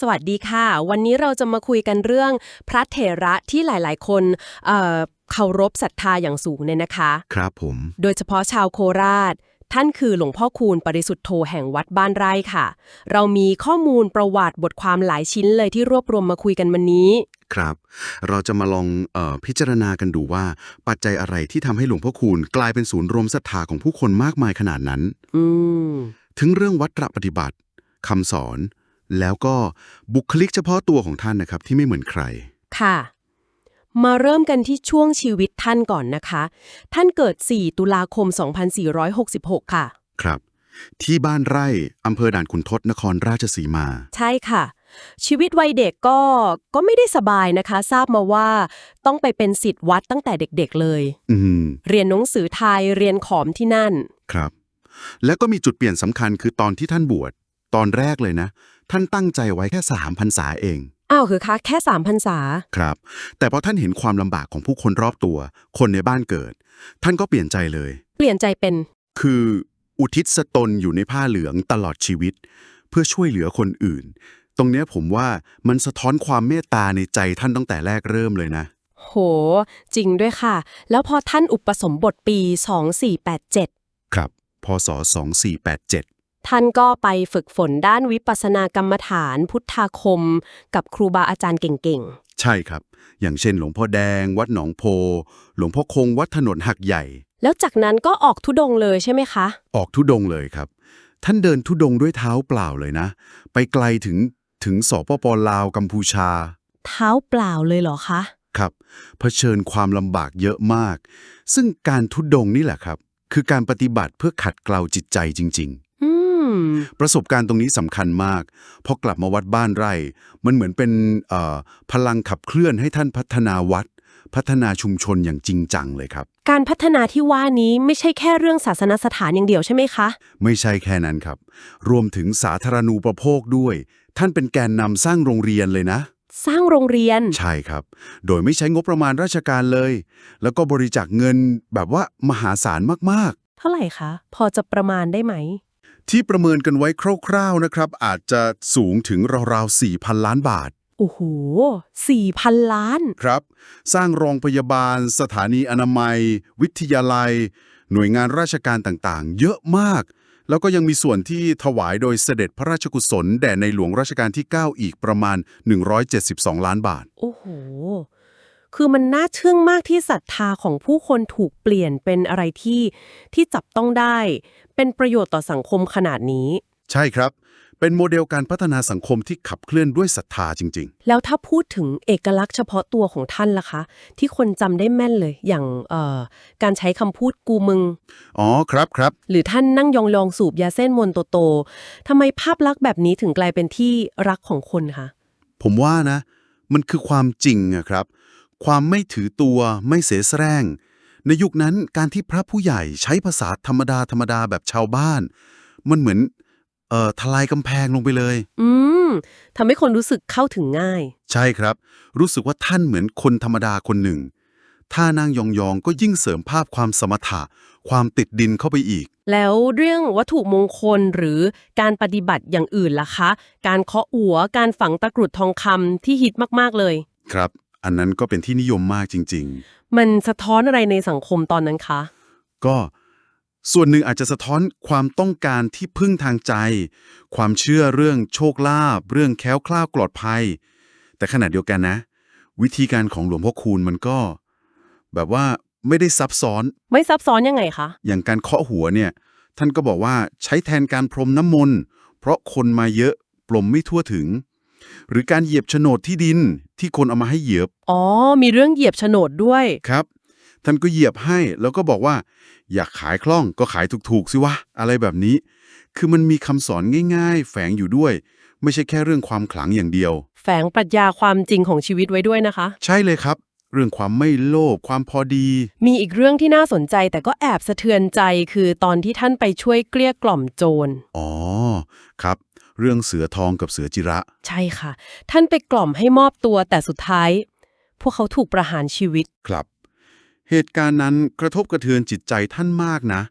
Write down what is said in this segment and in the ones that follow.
สวัสดีค่ะ วันนี้เราจะมาคุยกันเรื่องพระเถระที่หลายๆ คนเอ่อเคารพศรัทธาอย่างสูงเนี่ยนะคะ ครับผม โดยเฉพาะชาวโคราช ท่านคือหลวงพ่อคูณปริสุทธโธแห่งวัดบ้านไร่ค่ะ เรามีข้อมูลประวัติบทความหลายชิ้นเลยที่รวบรวมมาคุยกันวันนี้ ครับ เราจะมาลองเออพิจารณากันดูว่า ปัจจัยอะไรที่ทำให้หลวงพ่อคูณกลายเป็นศูนย์รวมศรัทธาของผู้คนมากมายขนาดนั้น อืมถึงเรื่องวัตรปฏิบัติคำสอน แล้วก็บุคลิกเฉพาะตัวของท่านนะครับที่ไม่เหมือนใคร ค่ะ มาเริ่มกันที่ช่วงชีวิตท่านก่อนนะคะ ท่านเกิด 4 ตุลาคม 2466 ค่ะ ครับ ที่บ้านไร่อำเภอด่านขุนทดนครราชสีมา ใช่ค่ะ ชีวิตวัยเด็กก็ก็ไม่ได้สบายนะคะ ทราบมาว่าต้องไปเป็นศิษย์วัดตั้งแต่เด็กๆเลย อืมเรียนหนังสือไทยเรียนขอมที่นั่น ครับ แล้วก็มีจุดเปลี่ยนสำคัญคือตอนที่ท่านบวชตอนแรกเลยนะ ท่านตั้งใจไว้แค่สามพรรษาเอง อ้าวคือคะแค่สามพรรษา ครับ แต่พอท่านเห็นความลำบากของผู้คนรอบตัว คนในบ้านเกิด ท่านก็เปลี่ยนใจเลย เปลี่ยนใจเป็น คืออุทิศสตนอยู่ในผ้าเหลืองตลอดชีวิต เพื่อช่วยเหลือคนอื่น ตรงเนี้ยผมว่ามันสะท้อนความเมตตาในใจท่านตั้งแต่แรกเริ่มเลยนะ โห จริงด้วยค่ะ แล้วพอท่านอุปสมบทปี 2487 ครับ พศ 2487 ท่านก็ไปฝึกฝนด้านวิปัสสนากรรมฐานพุทธาคม กับครูบาอาจารย์เก่งใช่ครับ อย่างเช่นหลวงพ่อแดง วัดหนองโพ หลวงพ่อคงวัดถนนหักใหญ่ๆแล้วจากนั้นก็ออกทุดงค์เลยใช่ไหมคะ ออกทุดงค์เลยครับ ท่านเดินทุดงค์ด้วยเท้าเปล่าเลยนะ ไปไกลถึงถึงสปปลาวกัมพูชา เท้าเปล่าเลยเหรอคะครับเผชิญความลำบากเยอะมาก ซึ่งการทุดงค์นี่แหละครับ คือการปฏิบัติเพื่อขัดเกลาจิตใจจริงอืมๆ ประสบการณ์ตรงนี้สำคัญมากพอกลับมาวัดบ้านไร่ มันเหมือนเป็นเอ่อพลังขับเคลื่อนให้ท่านพัฒนาวัด พัฒนาชุมชนอย่างจริงจังเลยครับ การพัฒนาที่ว่านี้ไม่ใช่แค่เรื่องศาสนสถานอย่างเดียวใช่ไหมคะ ไม่ใช่แค่นั้นครับ รวมถึงสาธารณูปโภคด้วย ท่านเป็นแกนนำสร้างโรงเรียนเลยนะสร้างโรงเรียน ใช่ครับ โดยไม่ใช้งบประมาณราชการเลย แล้วก็บริจาคเงินแบบว่ามหาศาลมากเท่าไหร่คะ พอจะประมาณได้ไหมๆ ที่ประเมินกันไว้คร่าวๆนะครับ อาจจะสูงถึงราวๆ4,000 ล้านบาท โอ้โหสี่พันล้าน ครับ สร้างโรงพยาบาล สถานีอนามัย วิทยาลัย หน่วยงานราชการต่างๆ เยอะมาก แล้วก็ยังมีส่วนที่ถวายโดยเสด็จพระราชกุศล แด่ในหลวงรัชกาลที่ 9 อีกประมาณ 172 ล้านบาท โอ้โห คือมันน่าทึ่งมากที่ศรัทธาของผู้คนถูกเปลี่ยนเป็นอะไรที่ที่จับต้องได้ เป็นประโยชน์ต่อสังคมขนาดนี้ ใช่ครับ เป็นโมเดลการพัฒนาสังคมที่ขับเคลื่อนด้วยศรัทธาจริงแล้วถ้าพูดถึงเอกลักษณ์เฉพาะตัวของท่านล่ะคะ ที่คนจำได้แม่นเลย อย่างเอ่อการใช้คำพูดกูมึงๆอ๋อครับครับ หรือท่านนั่งยองๆสูบยาเส้นมนโตโตๆทำไมภาพลักษณ์แบบนี้ถึงกลายเป็นที่รักของคนคะ ผมว่านะ มันคือความจริงอะครับ ความไม่ถือตัวไม่เสแสร้ง ในยุคนั้นการที่พระผู้ใหญ่ใช้ภาษาธรรมดาธรรมดาแบบชาวบ้าน มันเหมือนเอ่อทลายกำแพงลงไปเลย อืมทำให้คนรู้สึกเข้าถึงง่าย ใช่ครับ รู้สึกว่าท่านเหมือนคนธรรมดาคนหนึ่ง ถ้านั่งยองๆ ก็ยิ่งเสริมภาพความสมถะ ความติดดินเข้าไปอีก แล้วเรื่องวัตถุมงคลหรือการปฏิบัติอย่างอื่นล่ะคะ การเคาะหัว การฝังตะกรุดทองคำที่ฮิตมากๆเลย ครับ อันนั้นก็เป็นที่นิยมมากจริง มันสะท้อนอะไรในสังคมตอนนั้นคะ ๆ ก็ส่วนหนึ่งอาจจะสะท้อนความต้องการที่พึ่งทางใจ ความเชื่อเรื่องโชคลาภเรื่องแคล้วคลาดปลอดภัย แต่ขณะเดียวกันนะ วิธีการของหลวงพ่อคูณมันก็ แบบว่าไม่ได้ซับซ้อน ไม่ซับซ้อนยังไงคะ อย่างการเคาะหัวเนี่ย ท่านก็บอกว่าใช้แทนการพรมน้ำมนต์ เพราะคนมาเยอะ ปลมไม่ทั่วถึง หรือการเหยียบโฉนดที่ดินที่คนเอามาให้เหยียบ อ๋อ มีเรื่องเหยียบโฉนดด้วย ครับ ท่านก็เหยียบให้แล้วก็บอกว่า อยากขายคล่องก็ขายถูกๆสิวะ อะไรแบบนี้ คือมันมีคำสอนง่ายๆ แฝงอยู่ด้วย ไม่ใช่แค่เรื่องความขลังอย่างเดียว แฝงปรัชญาความจริงของชีวิตไว้ด้วยนะคะ ใช่เลยครับ เรื่องความไม่โลภความพอดี มีอีกเรื่องที่น่าสนใจแต่ก็แอบสะเทือนใจคือตอนที่ท่านไปช่วยเกลี้ยกล่อมโจร อ๋อ ครับ เรื่องเสือทองกับเสือจิระ ใช่ค่ะ ท่านไปกล่อมให้มอบตัวแต่สุดท้าย พวกเขาถูกประหารชีวิต ครับ เหตุการณ์นั้นกระทบกระเทือนจิตใจท่านมากนะ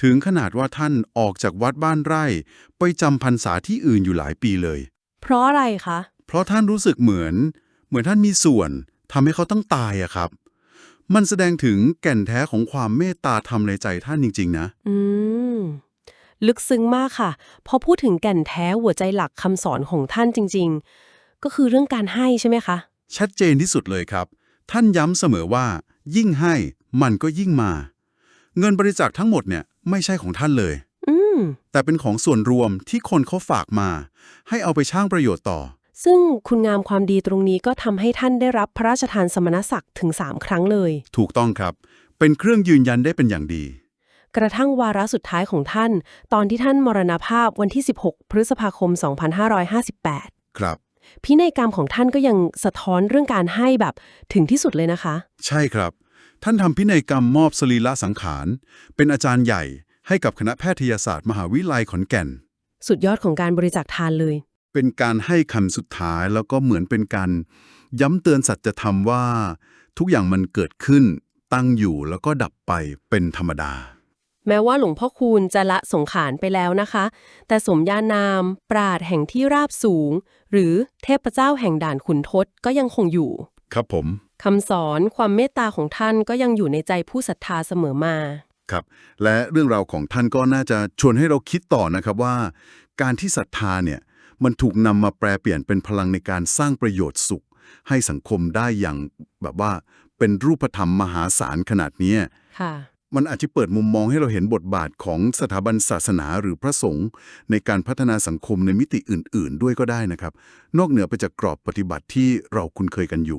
ถึงขนาดว่าท่านออกจากวัดบ้านไร่ ไปจำพรรษาที่อื่นอยู่หลายปีเลย เพราะอะไรคะ เพราะท่านรู้สึกเหมือน เหมือนท่านมีส่วนทำให้เขาต้องตายอะครับ มันแสดงถึงแก่นแท้ของความเมตตาธรรมในใจท่านจริง ๆ นะ อืม ลึกซึ้งมากค่ะ พอพูดถึงแก่นแท้หัวใจหลักคำสอนของท่านจริง ๆ ก็คือเรื่องการให้ใช่ไหมคะ ชัดเจนที่สุดเลยครับ ท่านย้ำเสมอว่า ยิ่งให้มันก็ยิ่งมา เงินบริจาคทั้งหมดเนี่ยไม่ใช่ของท่านเลย อืม แต่เป็นของส่วนรวมที่คนเขาฝากมา ให้เอาไปช่างประโยชน์ต่อ ซึ่งคุณงามความดีตรงนี้ก็ทำให้ท่านได้รับพระราชทานสมณศักดิ์ถึง 3 ครั้งเลย ถูกต้องครับ เป็นเครื่องยืนยันได้เป็นอย่างดี กระทั่งวาระสุดท้ายของท่าน ตอนที่ท่านมรณภาพวันที่ 16 พฤษภาคม 2558 ครับ พินัยกรรมของท่านก็ยังสะท้อนเรื่องการให้แบบถึงที่สุดเลยนะคะ ใช่ครับ ท่านทำพินัยกรรมมอบสรีระสังขาร เป็นอาจารย์ใหญ่ให้กับคณะแพทยศาสตร์ มหาวิทยาลัยขอนแก่น สุดยอดของการบริจาคทานเลย เป็นการให้คำสุดท้ายแล้วก็เหมือนเป็นการย้ำเตือนสัจธรรมว่า ทุกอย่างมันเกิดขึ้นตั้งอยู่แล้วก็ดับไปเป็นธรรมดา แม้ว่าหลวงพ่อคูณจะละสงขารไปแล้วนะคะ แต่สมญานาม ปราดแห่งที่ราบสูง หรือเทพเจ้าแห่งด่านขุนทศก็ยังคงอยู่ ครับผมคำสอนความเมตตาของท่านก็ยังอยู่ในใจผู้ศรัทธาเสมอมา ครับ และเรื่องราวของท่านก็น่าจะชวนให้เราคิดต่อนะครับว่า การที่ศรัทธาเนี่ยมันถูกนำมาแปลเปลี่ยนเป็นพลังในการสร้างประโยชน์สุข ให้สังคมได้อย่างแบบว่าเป็นรูปธรรมมหาศาลขนาดเนี้ยค่ะ มันอาจจะเปิดมุมมองให้เราเห็นบทบาทของสถาบันศาสนาหรือพระสงฆ์ในการพัฒนาสังคมในมิติอื่น ๆ ด้วยก็ได้นะครับ นอกเหนือไปจากกรอบปฏิบัติที่เราคุ้นเคยกันอยู่